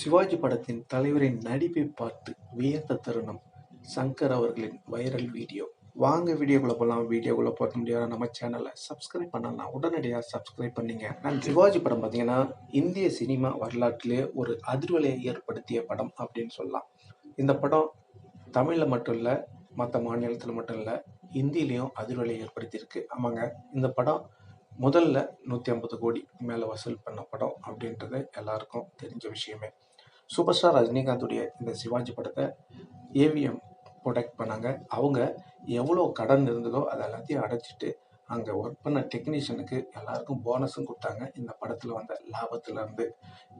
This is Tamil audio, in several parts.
சிவாஜி படத்தின் தலைவரின் நடிப்பை பார்த்து வியந்த தருணம். சங்கர் அவர்களின் வைரல் வீடியோ. வாங்க வீடியோக்குள்ள போகலாம் வீடியோக்குள்ள போக முடியாத நம்ம சேனலை சப்ஸ்கிரைப் பண்ணலாம் உடனடியாக சப்ஸ்கிரைப் பண்ணிங்க. நான் சிவாஜி படம் பார்த்தீங்கன்னா இந்திய சினிமா வரலாற்றிலே ஒரு அதிர்வலையை ஏற்படுத்திய படம் அப்படின்னு சொல்லலாம். இந்த படம் தமிழில் மட்டும் இல்லை மற்ற மாநிலத்தில் மட்டும் இல்லை ஹிந்திலையும் அதிர்வலையை ஏற்படுத்தியிருக்கு. ஆமாங்க இந்த படம் முதல்ல நூற்றி ஐம்பது கோடி மேலே வசூல் பண்ண படம் அப்படின்றது எல்லாருக்கும் தெரிஞ்ச விஷயமே. சூப்பர் ஸ்டார் ரஜினிகாந்துடைய இந்த சிவாஜி படத்தை ஏவிஎம் ப்ரொடக்ட் பண்ணாங்க. அவங்க எவ்வளோ கடன் இருந்ததோ அதை எல்லாத்தையும் அடைச்சிட்டு அங்கே ஒர்க் பண்ண டெக்னீஷியனுக்கு எல்லாருக்கும் போனஸும் கொடுத்தாங்க. இந்த படத்தில் வந்த லாபத்துல இருந்து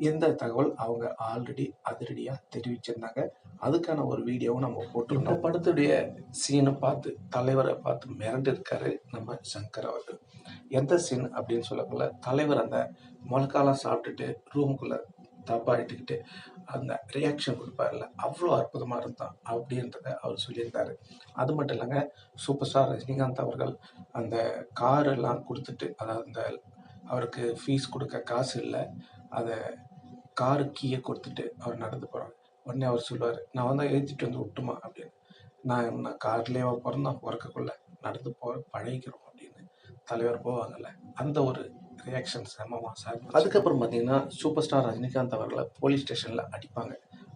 இந்த தகவல் அவங்க ஆல்ரெடி அதிரடியாக தெரிவிச்சிருந்தாங்க. அதுக்கான ஒரு வீடியோவும் நம்ம போட்டுருந்தோம். இந்த படத்துடைய சீனை பார்த்து தலைவரை பார்த்து மிரண்டு இருக்காரு நம்ம சங்கர் அவர்கள். எந்த சீன் அப்படின்னு சொல்லக்குள்ள தலைவர் அந்த முழக்காலாம் சாப்பிட்டுட்டு ரூமுக்குள்ளே தப்பா இட்டுக்கிட்டு அந்த ரியாக்ஷன் கொடுப்பார்ல அவ்வளோ அற்புதமாக இருந்தான் அப்படின்றத அவர் சொல்லியிருந்தார். அது மட்டும் இல்லைங்க சூப்பர் ஸ்டார் ரஜினிகாந்த் அவர்கள் அந்த கார் எல்லாம் கொடுத்துட்டு அதாவது அந்த அவருக்கு ஃபீஸ் கொடுக்க காசு இல்லை அதை காரு கீயை கொடுத்துட்டு அவர் நடந்து போகிறார் உடனே அவர் சொல்லுவார் நான் வந்து ஏற்றிட்டு வந்து விட்டுமா? அப்படின்னு. நான் நான் கார்லேயே பிறந்தோம் பிறக்கக்குள்ள நடந்து போகிற பழகிக்கிறோம் அப்படின்னு தலைவர் போவாங்கல்ல. அந்த ஒரு ரியாக்ஷன் செம்மமா சார் அதுக்கப்புறம் பார்த்தீங்கன்னா சூப்பர் ஸ்டார் ரஜினிகாந்த் அவர்களை போலீஸ் ஸ்டேஷனில் அடிப்பாங்க.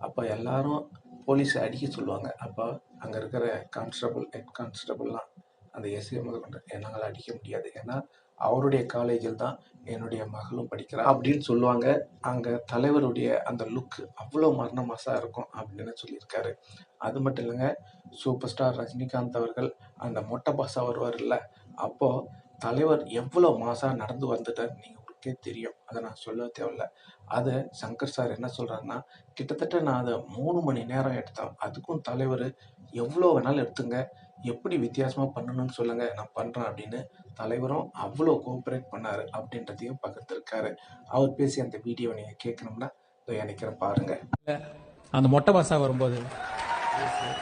அப்போ எல்லாரும் போலீஸை அடிக்க சொல்லுவாங்க. அப்போ அங்கே இருக்கிற கான்ஸ்டபுள் ஹெட் கான்ஸ்டபுள்லாம் அந்த எஸ்ஐ முதல் கொண்டு என்னால் அடிக்க முடியாது. ஏன்னா அவருடைய காலேஜில் தான் என்னுடைய மகளும் படிக்கிறா அப்படின்னு சொல்லுவாங்க. அங்கே தலைவருடைய அந்த லுக் அவ்வளோ மரண மாசாக இருக்கும் அப்படின்னு சொல்லியிருக்காரு. அது மட்டும் இல்லைங்க சூப்பர் ஸ்டார் ரஜினிகாந்த் அவர்கள் அந்த மொட்டை பாசா வருவார் இல்லை அப்போது தலைவர் எவ்வளோ மாசாக நடந்து வந்துட்டார் நீங்கள் உங்களுக்கே தெரியும். அதை நான் சொல்ல தேவையில்ல. அதை சங்கர் சார் என்ன சொல்கிறாருன்னா கிட்டத்தட்ட நான் அதை மூணு மணி நேரம் எடுத்தேன் அதுக்கும் தலைவர் எவ்வளோ வேணாலும் எடுத்துங்க. எப்படி வித்தியாசமாக பண்ணணும்னு சொல்லுங்கள் நான் பண்ணுறேன் அப்படின்னு தலைவரும் அவ்வளோ கோஆப்ரேட் பண்ணார் அப்படின்றதையும் பகிர்ந்துருக்காரு. அவர் பேசி அந்த வீடியோ நீங்கள் கேட்கணும்னா இதோ நினைக்கிறேன் பாருங்கள் அந்த மொட்டை பாசா வரும்போது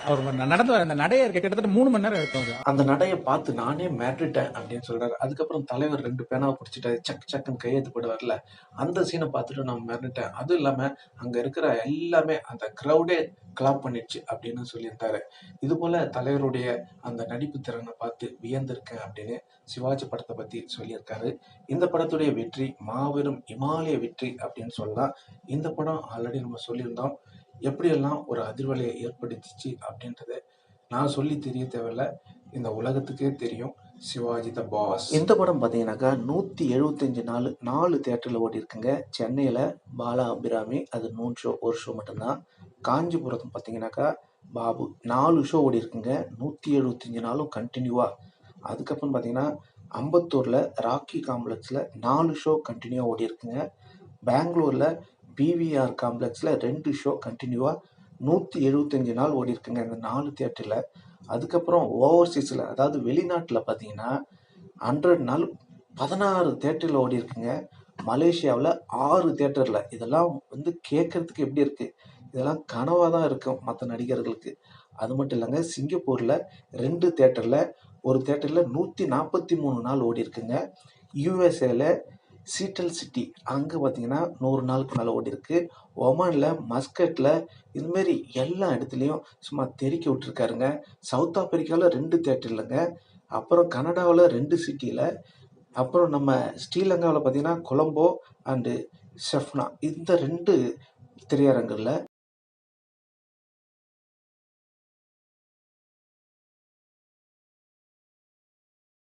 அவர் நடந்து வர அந்த நடைய இருக்க கிட்டத்தட்ட மூணு மணி நேரம் எடுத்தோம் அந்த நடையை பார்த்து நானே மிரட்டுட்டேன் அப்படின்னு சொல்றாரு. அதுக்கப்புறம் தலைவர் ரெண்டு பேனாவை பிடிச்சிட்டாரு. சக் சக்குன்னு கையெழுத்து போடுவார்ல. அந்த சீனை பார்த்துட்டு நான் மிரண்டுட்டேன் அதுவும் இல்லாம அங்க இருக்கிற எல்லாமே அந்த க்ரௌடே கிளாப் பண்ணிடுச்சு அப்படின்னு சொல்லியிருந்தாரு. இது போல தலைவருடைய அந்த நடிப்பு திறனை பார்த்து வியந்திருக்கேன் அப்படின்னு சிவாஜி படத்தை பத்தி சொல்லியிருக்காரு. இந்த படத்துடைய வெற்றி மாபெரும் இமாலய வெற்றி அப்படின்னு சொல்லலாம். இந்த படம் ஆல்ரெடி நம்ம சொல்லியிருந்தோம். எப்படியெல்லாம் ஒரு அதிர்வலையை ஏற்படுத்திச்சு அப்படின்றத நான் சொல்லி தெரிய தேவையில்ல. இந்த உலகத்துக்கே தெரியும். Shivaji the boss. இந்த படம் பார்த்தீங்கன்னாக்கா நூற்றி எழுபத்தஞ்சு நாள் நாலு தேட்டரில் ஓடி இருக்குங்க சென்னையில் பாலா அபிராமி அது மூணு ஷோ ஒரு ஷோ மட்டும்தான். காஞ்சிபுரம் பார்த்தீங்கன்னாக்கா பாபு நாலு ஷோ ஓடி இருக்குங்க நூற்றி எழுபத்தஞ்சு நாளும் கண்டினியூவாக அதுக்கப்புறம் பார்த்தீங்கன்னா அம்பத்தூரில் ராக்கி காம்ப்ளெக்ஸில் நாலு ஷோ கண்டினியூவாக ஓடி இருக்குங்க பெங்களூரில் பிவிஆர் காம்ப்ளெக்ஸில் ரெண்டு ஷோ கண்டினியூவாக நூற்றி எழுபத்தஞ்சு நாள் ஓடி இருக்குங்க இந்த நாலு தியேட்டரில் அதுக்கப்புறம் ஓவர்சீஸில் அதாவது வெளிநாட்டில் பார்த்தீங்கன்னா ஹண்ட்ரட் நாள் பதினாறு தேட்டரில் ஓடி இருக்குங்க மலேசியாவில் ஆறு தேட்டரில் இதெல்லாம் வந்து கேட்குறதுக்கு எப்படி இருக்குது இதெல்லாம் கனவாக தான் இருக்கும் மற்ற நடிகர்களுக்கு. அது மட்டும் இல்லைங்க சிங்கப்பூரில் ரெண்டு தேட்டரில் ஒரு தேட்டரில் நூற்றி நாற்பத்தி மூணு நாள் ஓடி இருக்குங்க யூஎஸ்ஏல சீட்டல் சிட்டி அங்கே பார்த்தீங்கன்னா நூறு நாளுக்கு மேலே ஓடி இருக்கு. ஒமானில் மஸ்கட்டில் இதுமாரி எல்லா இடத்துலையும் சும்மா தெறிக்க விட்டுருக்காருங்க. சவுத் ஆப்பிரிக்காவில் ரெண்டு தேட்டர் இல்லைங்க. அப்புறம் கனடாவில் ரெண்டு சிட்டியில் அப்புறம் நம்ம ஸ்ரீலங்காவில் பார்த்தீங்கன்னா கொலம்போ அண்டு செஃப்னா. இந்த ரெண்டு திரையரங்கில்